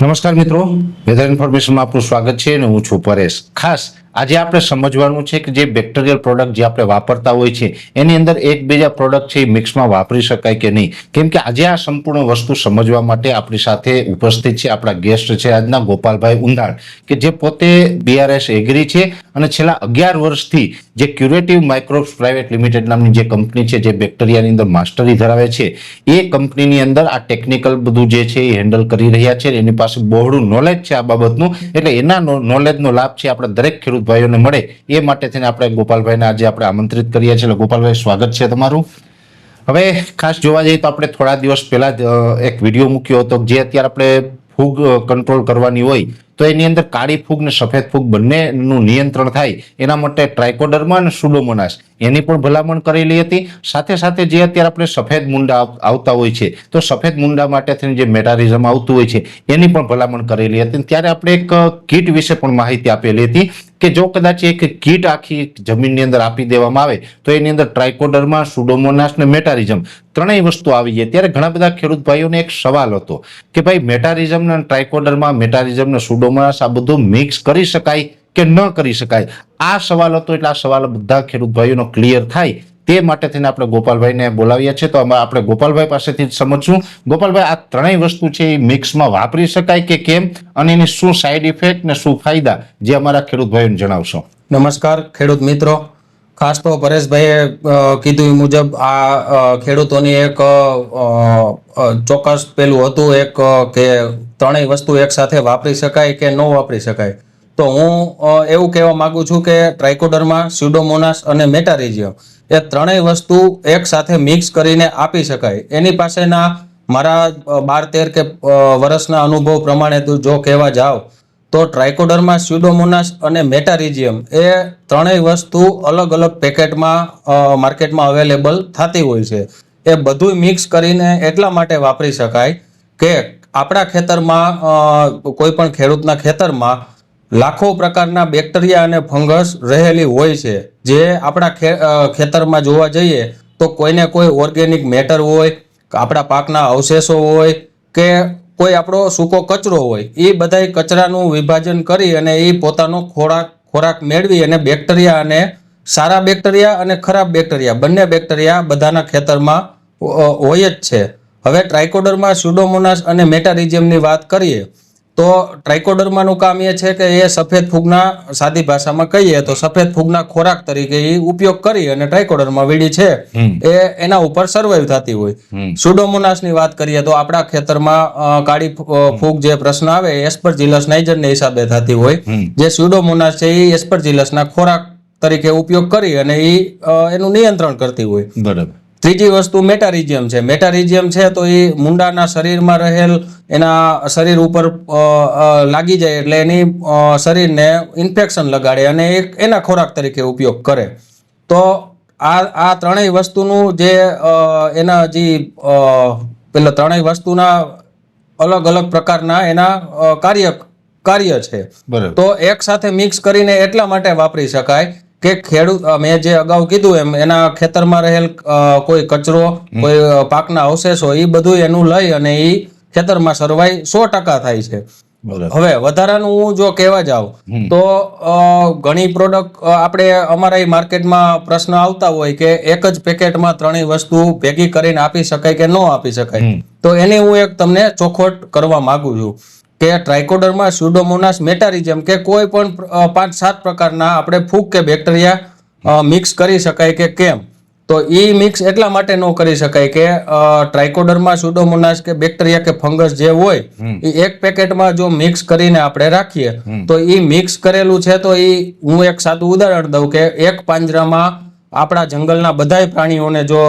નમસ્કાર મિત્રો વેધર ઇન્ફોર્મેશનમાં આપનું સ્વાગત છે અને હું છું પરેશ. ખાસ આજે આપણે સમજવાનું છે કે જે બેક્ટેરિયલ પ્રોડક્ટ જે આપણે વાપરતા હોય છે, એની અંદર એકબીજા પ્રોડક્ટ છે એ મિક્સમાં વાપરી શકાય કે નહીં? કેમ કે આજે આ સંપૂર્ણ વસ્તુ સમજવા માટે આપણી સાથે ઉપસ્થિત છે આપણા ગેસ્ટ છે આજના ગોપાલભાઈ ઉંધાળ કે જે પોતે બીઆરએસ એગ્રી છે અને છેલ્લા અગિયાર વર્ષથી જે ક્યુરેટિવ માઇક્રોબ્સ પ્રાઇવેટ લિમિટેડ નામની જે કંપની છે, જે બેક્ટેરિયાની અંદર માસ્ટરી ધરાવે છે, એ કંપનીની અંદર આ ટેકનિકલ બધું જે છે એ હેન્ડલ કરી રહ્યા છે એની પાસે બહોળું નોલેજ છે આ બાબતનું, એટલે એના નોલેજનો લાભ છે આપણે દરેક ખેડૂત ભાઈઓને મળે એ માટે થઈને આપણે ગોપાલભાઈને આજે આપણે આમંત્રિત કરીએ છીએ. ગોપાલભાઈ, સ્વાગત છે તમારું. હવે ખાસ જોવા જઈએ તો આપણે થોડા દિવસ પહેલા એક વીડિયો મૂક્યો હતો જે અત્યારે આપણે ફૂગ કંટ્રોલ કરવાની હોય તો એની અંદર કાળી ફૂગ ને સફેદ ફૂગ બંનેનું નિયંત્રણ થાય. એના માટે ટ્રાઇકોડર્મા અને સુડોમોનાસ એની પણ ભલામણ કરેલી હતી. સાથે સાથે જે અત્યારે આપણે સફેદ મુંડા આવતા હોય છે, તો સફેદ મુંડા માટે થઈને જે મેટારિઝમ આવતું હોય છે, એની પણ ભલામણ કરેલી હતી. ત્યારે આપણે એક કીટ વિશે પણ માહિતી આપેલી હતી કે જો કદાચ એક કીટ આખી જમીનની અંદર આપી દેવામાં આવે, તો એની અંદર ટ્રાયકોડરમાં, સુડોમોનાસ ને મેટારિઝમ ત્રણેય વસ્તુ આવી જાય. ત્યારે ઘણા બધા ખેડૂત ભાઈઓને એક સવાલ હતો કે ભાઈ મેટારિઝમ ને ટ્રાયકોડરમાં, મેટારિઝમ ને સુડોમોનાસ આ બધું મિક્સ કરી શકાય? કે ન કરી શકાય. આ સવાલ હતો એટલે આ સવાલ બધા ખેડૂત ભાઈઓનો ક્લિયર થાય. તે માટે થઈને આપણે ગોપાલભાઈને બોલાવીએ છીએ. તો આપણે ગોપાલભાઈ પાસેથી જ સમજશું. ગોપાલભાઈ, આ ત્રણેય વસ્તુ છે એ મિક્સમાં વાપરી શકાય કે કેમ? અને એની શું સાઈડ ઇફેક્ટ ને શું ફાયદા? જે અમારા ખેડૂત ભાઈઓને જણાવશો. નમસ્કાર, ખેડૂત મિત્રો. ખાસ તો પરેશભાઈએ કીધું એ મુજબ આ ખેડૂતોની એક ચોક્કસ પેલું હતું એક કે ત્રણેય વસ્તુ એકસાથે વાપરી શકાય કે ન વાપરી શકાય. તો હું એવું કહેવા માંગુ છું કે ટ્રાઇકોડર્મા સ્યુડોમોનાસ અને મેટારિઝિયમ એ ત્રણેય વસ્તુ એકસાથે મિક્સ કરીને આપી શકાય. એની પાસેના મારા બાર તેર કે વર્ષના અનુભવ પ્રમાણે જો કહેવા જાવ, તો ટ્રાઇકોડર્મા સ્યુડોમોનાસ અને મેટારિજિયમ એ ત્રણેય વસ્તુ અલગ અલગ પેકેટમાં માર્કેટમાં અવેલેબલ થતી હોય છે. એ બધું મિક્સ કરીને એટલા માટે વાપરી શકાય કે આપણા ખેતરમાં કોઈ પણ ખેડૂતના ખેતરમાં લાખો પ્રકારના બેક્ટેરિયા અને ફંગસ રહેલી હોય છે. જે આપણા ખેતરમાં જોવા જઈએ તો કોઈને કોઈ ઓર્ગેનિક મેટર હોય, આપણા પાકના અવશેષો હોય કે કોઈ આપણો સૂકો કચરો હોય, એ બધાય કચરાનું વિભાજન કરી અને એ પોતાનો ખોરાક ખોરાક મેળવી અને બેક્ટેરિયા અને સારા બેક્ટેરિયા અને ખરાબ બેક્ટેરિયા, બંને બેક્ટેરિયા બધાના ખેતરમાં હોય જ છે. હવે ટ્રાઇકોડરમાં સ્યુડોમોનાસ અને મેટારિઝિયમની વાત કરીએ તો ટ્રાઇકોડર્માનું કામ એ છે કે એ સફેદ ફૂગના સાદી ભાષામાં કહીએ તો સફેદ ફૂગના ખોરાક તરીકે એ ઉપયોગ કરી અને ટ્રાઇકોડર્મા વીડી છે. એ એના ઉપર સર્વાઈવ થતી હોય. સુડોમોનાસની વાત કરીએ તો આપણા ખેતરમાં કાળી ફૂગ જે પ્રશ્ન આવે એસ્પરજીલસ નાઇજરને હિસાબે થતી હોય. જે સુડોમોનાસ છે એ એસ્પરજીલસના ખોરાક તરીકે ઉપયોગ કરી અને એ એનું નિયંત્રણ કરતી હોય. બરાબર. ત્રીજી વસ્તુ મેટારિઝિયમ છે. મેટારિઝિયમ છે તો એ મુંડાના શરીરમાં રહેલ એના શરીર ઉપર લાગી જાય એટલે એની શરીરને ઇન્ફેક્શન લગાડે અને એક એના ખોરાક તરીકે ઉપયોગ કરે. તો આ આ ત્રણેય વસ્તુનું જે એના જે પેલા ત્રણેય વસ્તુના અલગ અલગ પ્રકારના એના કાર્ય કાર્ય છે. બરાબર. તો એક સાથે મિક્સ કરીને એટલા માટે વાપરી શકાય કે ખેડૂત મેં જે અગાઉ કીધું એમ એના ખેતરમાં રહેલ કોઈ કચરો કોઈ પાકના અવશેષો એ બધું એનું લઈ અને એ ખેતરમાં સરવાઈ સો ટકા થાય છે. હવે વધારાનું હું જો કહેવા જાઉં તો ઘણી પ્રોડક્ટ આપણે અમારા માર્કેટમાં પ્રશ્ન આવતા હોય કે એક જ પેકેટમાં ત્રણેય વસ્તુ ભેગી કરીને આપી શકાય કે ન આપી શકાય. તો એની હું એક તમને ચોખવટ કરવા માંગુ છું. કે ટ્રાઇકોડરમાં સ્યુડોમોનાસ મેટારિઝમ કે કોઈ પણ પાંચ સાત પ્રકારના આપણે ફૂગ કે બેક્ટેરિયા મિક્સ કરી શકાય કે કેમ? તો એ મિક્સ એટલા માટે ન કરી શકાય કે ટ્રાઇકોડરમાં સ્યુડોમોનાસ કે બેક્ટેરિયા કે ફંગસ જે હોય એ એક પેકેટમાં જો મિક્સ કરીને આપણે રાખીએ તો એ મિક્સ કરેલું છે તો એ હું એક સાદું ઉદાહરણ દઉં કે એક પાંજરામાં આપણા જંગલના બધાય પ્રાણીઓને જો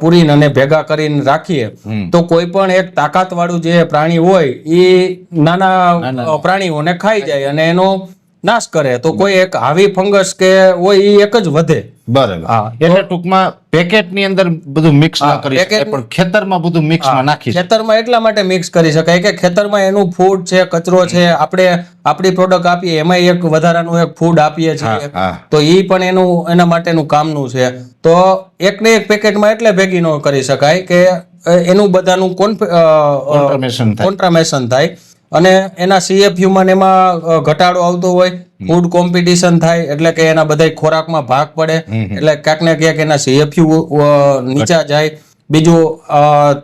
પૂરીને અને ભેગા કરીને રાખીએ તો કોઈ પણ એક તાકાતવાળું જે પ્રાણી હોય એ નાના પ્રાણીઓને ખાઈ જાય. અને એનો નાશ કરે તો કોઈ એક હાવી ફંગસ કે હોય એ એક જ વધે. બરાબર. હા, એટલે ટૂંકમાં પેકેટની અંદર બધું મિક્સ ના કરી શકાય પણ ખેતરમાં બધું મિક્સમાં નાખી ખેતરમાં એટલા માટે મિક્સ કરી શકાય કે ખેતરમાં એનું ફૂડ છે કચરો છે આપણે આપણી પ્રોડક્ટ આપીએ એમાં એક વધારાનું એક ફૂડ આપીએ છીએ. તો એ પણ એનું એના માટેનું કામનું છે. તો એકને એક પેકેટમાં એટલે ભેગી ન કરી શકાય કે એનું બધાનું. કોન્ટ્રામેશન થાય. અને એના સીએફયુમાં એમાં ઘટાડો આવતો હોય ફૂડ કોમ્પિટિશન થાય એટલે કે એના બધા ખોરાકમાં ભાગ પડે એટલે ક્યાંક ને ક્યાંક એના સીએફયુ નીચા જાય. બીજું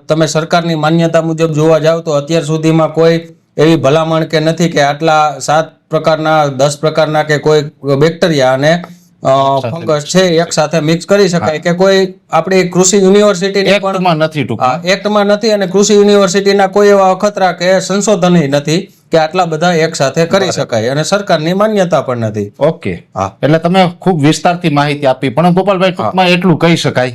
તમે સરકારની માન્યતા મુજબ જોવા જાવ તો અત્યાર સુધીમાં કોઈ એવી ભલામણ કે નથી કે આટલા સાત પ્રકારના દસ પ્રકારના કે કોઈ બેક્ટેરિયા અને ફંગસ છે એક સાથે મિક્સ કરી શકાય કે કોઈ આપણી કૃષિ યુનિવર્સિટીની પણ નથી એક્ટમાં નથી અને કૃષિ યુનિવર્સિટીના કોઈ એવા અખતરા કે સંશોધન નથી કે આટલા બધા એક સાથે કરી શકાય અને સરકારની માન્યતા પણ નથી. ઓકે હા. એટલે તમે ખૂબ વિસ્તારથી માહિતી આપી. પણ ગોપાલભાઈ ટૂંકમાં એટલું કહી શકાય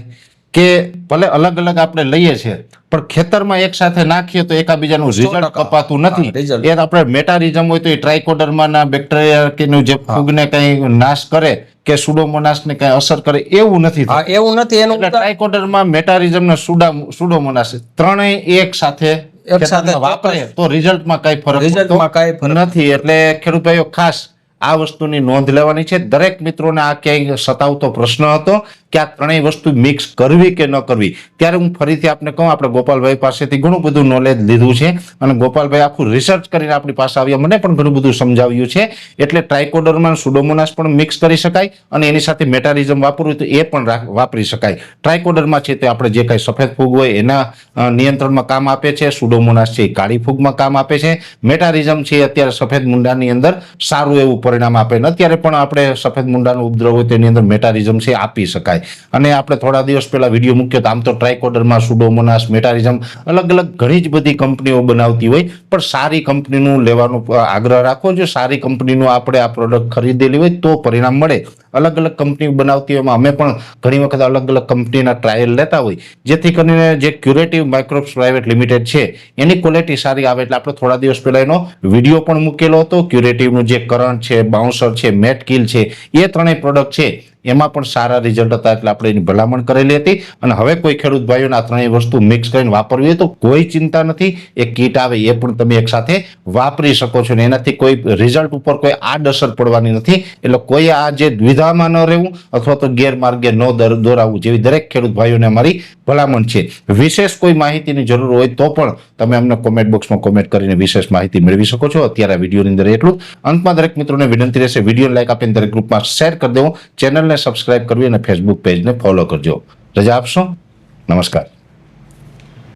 કે ભલે અલગ અલગ આપણે લઈએ છીએ પણ ખેતરમાં એક સાથે નાખીએ તો એકાબીજાનું રિઝલ્ટ કપાતું નથી. એ આપણે મેટારિઝમ હોય તો એ ટ્રાઇકોડર્માના બેક્ટેરિયા કે નું જે ફૂગને કંઈ નાશ કરે કે સુડોમોનાસને કઈ અસર કરે એવું નથી એવું નથી. એનું ટ્રાઇકોડરમાં મેટારિઝમ ને સુડા સુડોમોનાસ ત્રણેય એક સાથે એક સાથે વાપરે તો રિઝલ્ટમાં કઈ ફરક રિઝલ્ટમાં કઈ ફરક નથી. એટલે ખેડૂત ભાઈઓ ખાસ આ વસ્તુની નોંધ લેવાની છે. દરેક મિત્રોને આ ક્યાંય સતાવતો પ્રશ્ન હતો. કે આ ત્રણેય વસ્તુ મિક્સ કરવી કે ન કરવી? ત્યારે હું ફરીથી આપને કહું, આપણે ગોપાલભાઈ પાસેથી ઘણું બધું નોલેજ લીધું છે અને ગોપાલભાઈ આખું રિસર્ચ કરીને આપણી પાસે આવ્યા. મને પણ ઘણું બધું સમજાવ્યું છે. એટલે ટ્રાયકોડરમાં સુડોમોનાસ પણ મિક્સ કરી શકાય અને એની સાથે મેટારિઝમ વાપરવું તો એ પણ વાપરી શકાય. ટ્રાયકોડરમાં છે તે આપણે જે કાંઈ સફેદ ફૂગ હોય એના નિયંત્રણમાં કામ આપે છે. સુડોમોનાસ છે એ કાળી ફૂગમાં કામ આપે છે. મેટારિઝમ છે અત્યારે સફેદ મુંડાની અંદર સારું એવું પરિણામ આપે. ને અત્યારે પણ આપણે સફેદ મુંડાનો ઉપદ્રવ હોય તેની અંદર મેટારિઝમ છે આપી શકાય. અને આપણે થોડા દિવસ પહેલા વીડિયો મૂક્યો તો આમ તો ટ્રાયકોડરમાં સુડોમોનાસ મેટારિઝમ અલગ અલગ ઘણી જ બધી કંપનીઓ બનાવતી હોય, પણ સારી કંપનીનું લેવાનો આગ્રહ રાખવો જો સારી કંપનીનું આપણે આ પ્રોડક્ટ ખરીદેલી હોય તો પરિણામ મળે. અલગ અલગ કંપની બનાવતી હોય અમે પણ ઘણી વખત અલગ અલગ કંપનીના ટ્રાયલ લેતા હોય. જેથી કરીને જે ક્યુરેટિવ માઇક્રોબ્સ પ્રાઇવેટ લિમિટેડ છે, એની ક્વોલિટી સારી આવે એટલે આપણે થોડા દિવસ પહેલા એનો વીડિયો પણ મૂકેલો હતો. ક્યુરેટિવનું જે કરંટ છે બાઉન્સર છે મેટ કિલ છે, એ ત્રણેય પ્રોડક્ટ છે, એમાં પણ સારા રિઝલ્ટ હતા એટલે આપણે એની ભલામણ કરેલી હતી. અને હવે કોઈ ખેડૂત ભાઈઓને આ ત્રણેય વસ્તુ મિક્સ કરીને વાપરવી હોય તો કોઈ ચિંતા નથી. એ કીટ આવે એ પણ તમે એક સાથે વાપરી શકો છો. ને એનાથી કોઈ રિઝલ્ટ ઉપર કોઈ આડઅસર પડવાની નથી. એટલે કોઈ આ જે દ્વિધામાં ન રહેવું અથવા તો ગેરમાર્ગે ન દર- દોરાવવું જેવી દરેક ખેડૂત ભાઈઓને અમારી ભલામણ છે. વિશેષ કોઈ માહિતીની જરૂર હોય તો પણ તમે અમને કોમેન્ટ બોક્સમાં કોમેન્ટ કરીને વિશેષ માહિતી મેળવી શકો છો. અત્યારે વિડીયોની અંદર એટલું અંતમાં દરેક મિત્રોને વિનંતી રહેશે, વીડિયો લાઈક આપીને દરેક ગ્રુપમાં શેર કરી દેવું. ચેનલને સબસ્ક્રાઇબ કરવી અને ફેસબુક પેજને ફોલો કરજો. રજા આપશો. નમસ્કાર.